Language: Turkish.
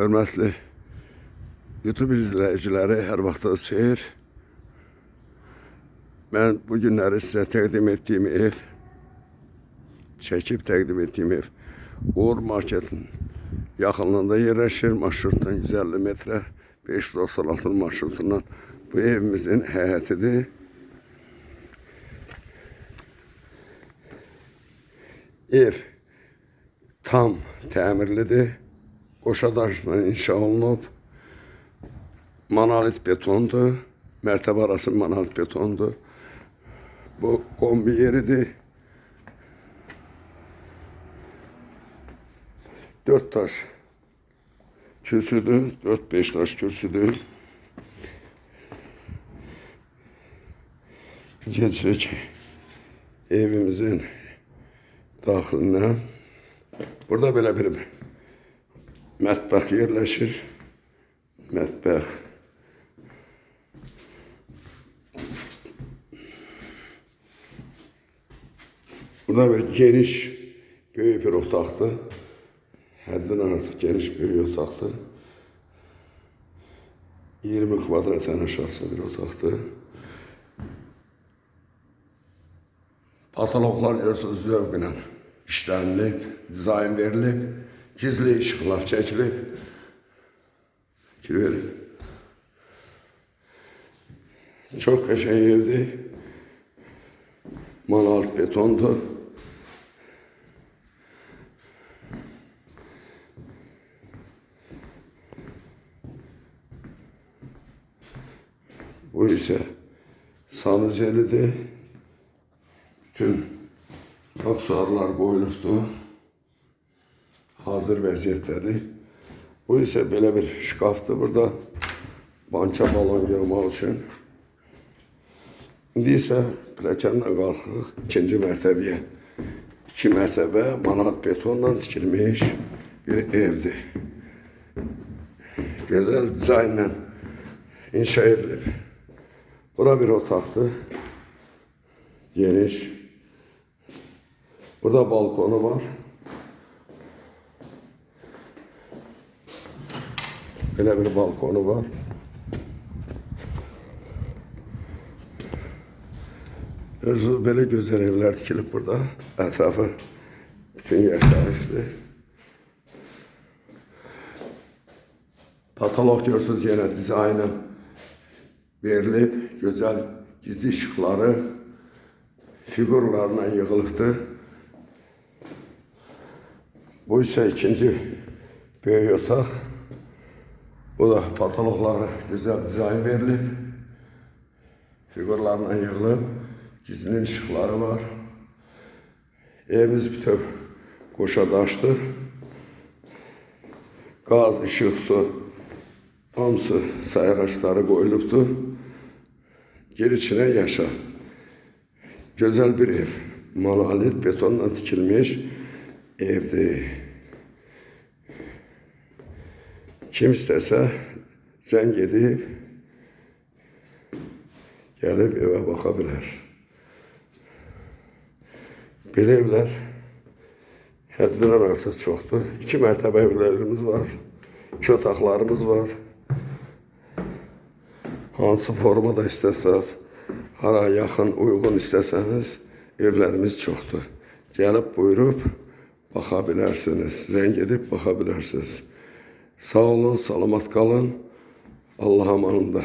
Hörmətli YouTube izləyiciləri, hər vaxtınız xeyir. Mən bu günləri sizə təqdim etdiyim ev, çəkib təqdim etdiyim ev Uğur Marketin yaxınlığında yerləşir. Marşrutdan 150 metrə 596 marşrutundan bu evimizin həyətidir. Ev tam təmirlidir. Qoşa daşla inşa olunub. Monolit betondur. Mərtəbə arası monolit betondur. Bu kombi yeridir. Dört taş kürsüdür. Dört beş taş kürsüdür. Geçsek evimizin daxilinə. Burada belə bir mətbəx yerləşir. Mətbəx. Burada bir geniş, böyük bir otaqdır. Həddən artıq geniş, böyük otaqdır. 20 kvadratdan aşağısı bir otaqdır. Patologlar görürsünüz zövqlə işlənilib, dizayn verilib, gizli işıqlar çəkilib. Girelim. Çok qəşəng evdir. Manalt betondur. Bu ise sanıcelidir. Bütün aksuarlar qoyulubdur. Hazır vəziyyətdədir. Bu isə belə bir şkafdır burada. Banka balon yığmaq üçün. İndi isə pilləkənlə qalxırıq ikinci mərtəbəyə. İki mərtəbə manat betonla tikilmiş bir evdir. Gözəl dizaynla inşa edilib. Bura bir otaqdır. Geniş. Burada balkonu var. Belə bir balkonu var. Özü belə gözəl evlər tikilib burada. Ətrafı bütün yaşayışdır. Patolog görürsünüz yenə dizaynı verilib. Gözəl gizli işıqları figurlarla yığılıbdır. Bu isə ikinci böyük otaq. Bu da patologları güzel dizayn verilib. Figurlarla yığılıb. Gizlinin ışıqları var. Evimiz bütöv qoşa daşdır. Qaz, işıq, su hamısı sayğaçları qoyulubdur. Gir içinə yaşa. Gözəl bir ev. Monolit betonla tikilmiş evdir. Kim istəsə zəng edib gəlib evə baxa bilər. Belə evlər həddindən artıq çoxdur. İki mərtəbə evlərimiz var. İki otaqlarımız var. Hansı formada istəsəz, hara yaxın, uyğun istəsəniz evlərimiz çoxdur. Gəlib buyurub baxa bilərsiniz. Zəng. Sağ olun, salamat qalın. Allah amanında.